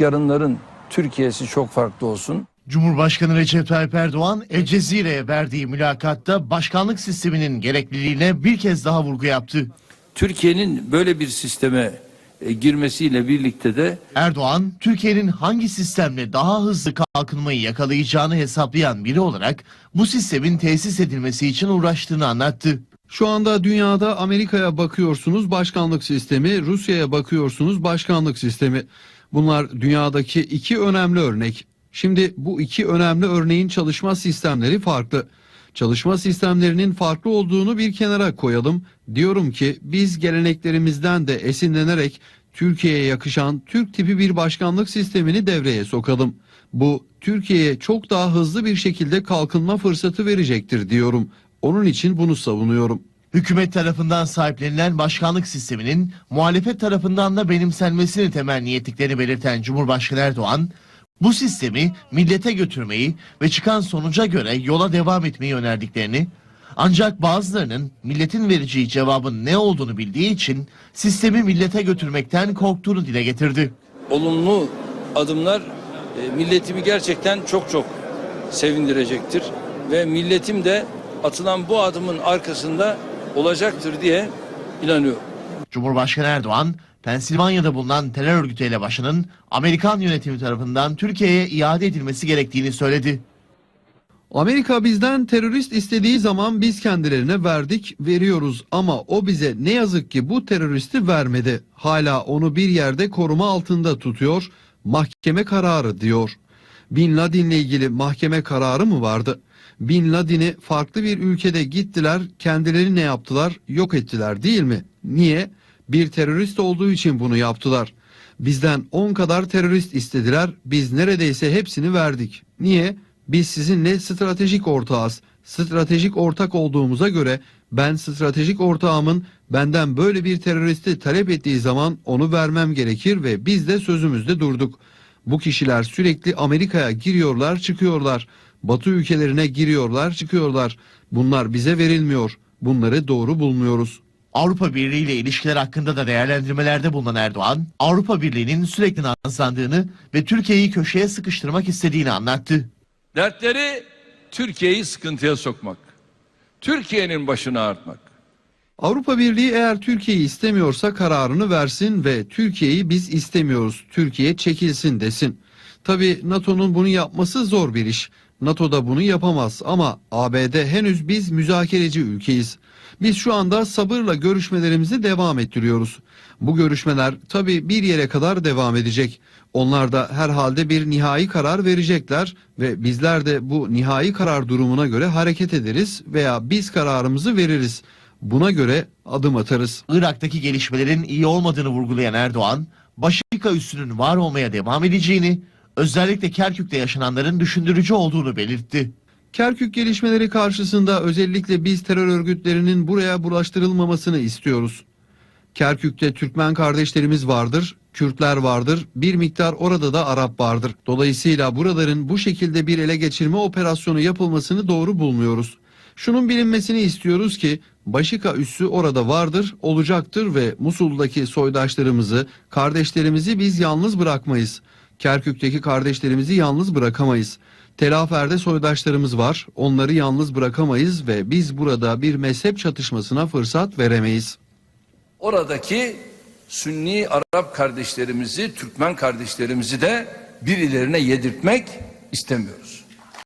yarınların Türkiye'si çok farklı olsun. Cumhurbaşkanı Recep Tayyip Erdoğan, El Cezire'ye verdiği mülakatta başkanlık sisteminin gerekliliğine bir kez daha vurgu yaptı. Türkiye'nin böyle bir sisteme e, girmesiyle birlikte de Erdoğan, Türkiye'nin hangi sistemle daha hızlı kalkınmayı yakalayacağını hesaplayan biri olarak bu sistemin tesis edilmesi için uğraştığını anlattı. Şu anda dünyada Amerika'ya bakıyorsunuz başkanlık sistemi, Rusya'ya bakıyorsunuz başkanlık sistemi. Bunlar dünyadaki iki önemli örnek. Şimdi bu iki önemli örneğin çalışma sistemleri farklı. Çalışma sistemlerinin farklı olduğunu bir kenara koyalım. Diyorum ki biz geleneklerimizden de esinlenerek Türkiye'ye yakışan Türk tipi bir başkanlık sistemini devreye sokalım. Bu Türkiye'ye çok daha hızlı bir şekilde kalkınma fırsatı verecektir diyorum. Onun için bunu savunuyorum. Hükümet tarafından sahiplenilen başkanlık sisteminin muhalefet tarafından da benimsenmesini temenni ettiklerini belirten Cumhurbaşkanı Erdoğan, bu sistemi millete götürmeyi ve çıkan sonuca göre yola devam etmeyi önerdiklerini, ancak bazılarının milletin vereceği cevabın ne olduğunu bildiği için sistemi millete götürmekten korktuğunu dile getirdi. olumlu adımlar e, milletimi gerçekten çok çok sevindirecektir ve milletim de atılan bu adımın arkasında olacaktır diye inanıyorum. Cumhurbaşkanı Erdoğan, Pensilvanya'da bulunan terör örgütü elebaşının Amerikan yönetimi tarafından Türkiye'ye iade edilmesi gerektiğini söyledi. Amerika bizden terörist istediği zaman biz kendilerine verdik, veriyoruz ama o bize ne yazık ki bu teröristi vermedi. Hala onu bir yerde koruma altında tutuyor, mahkeme kararı diyor. Bin Laden'le ilgili mahkeme kararı mı vardı? Bin Laden'i farklı bir ülkede gittiler, kendileri ne yaptılar? Yok ettiler değil mi? Niye? Bir terörist olduğu için bunu yaptılar. Bizden 10 kadar terörist istediler, biz neredeyse hepsini verdik. Niye? Biz sizinle stratejik ortağız. Stratejik ortak olduğumuza göre ben stratejik ortağımın benden böyle bir teröristi talep ettiği zaman onu vermem gerekir ve biz de sözümüzde durduk. Bu kişiler sürekli Amerika'ya giriyorlar, çıkıyorlar. Batı ülkelerine giriyorlar, çıkıyorlar. Bunlar bize verilmiyor. Bunları doğru bulmuyoruz. Avrupa Birliği ile ilişkiler hakkında da değerlendirmelerde bulunan Erdoğan, Avrupa Birliği'nin sürekli nazlandığını ve Türkiye'yi köşeye sıkıştırmak istediğini anlattı. Dertleri Türkiye'yi sıkıntıya sokmak. Türkiye'nin başını ağrıtmak. Avrupa Birliği eğer Türkiye'yi istemiyorsa kararını versin ve Türkiye'yi biz istemiyoruz. Türkiye çekilsin desin. Tabi NATO'nun bunu yapması zor bir iş. NATO da bunu yapamaz ama ABD henüz biz müzakereci ülkeyiz. Biz şu anda sabırla görüşmelerimizi devam ettiriyoruz. Bu görüşmeler tabi bir yere kadar devam edecek. Onlar da herhalde bir nihai karar verecekler ve bizler de bu nihai karar durumuna göre hareket ederiz veya biz kararımızı veririz. Buna göre adım atarız. Irak'taki gelişmelerin iyi olmadığını vurgulayan Erdoğan, Başika üssünün var olmaya devam edeceğini, özellikle Kerkük'te yaşananların düşündürücü olduğunu belirtti. Kerkük gelişmeleri karşısında özellikle biz terör örgütlerinin buraya bulaştırılmamasını istiyoruz. Kerkük'te Türkmen kardeşlerimiz vardır, Kürtler vardır, bir miktar orada da Arap vardır. Dolayısıyla buraların bu şekilde bir ele geçirme operasyonu yapılmasını doğru bulmuyoruz. Şunun bilinmesini istiyoruz ki Başika üssü orada vardır, olacaktır ve Musul'daki soydaşlarımızı, kardeşlerimizi biz yalnız bırakmayız. Kerkük'teki kardeşlerimizi yalnız bırakamayız. Telafer'de soydaşlarımız var, onları yalnız bırakamayız ve biz burada bir mezhep çatışmasına fırsat veremeyiz. Oradaki Sünni Arap kardeşlerimizi, Türkmen kardeşlerimizi de birilerine yedirtmek istemiyoruz.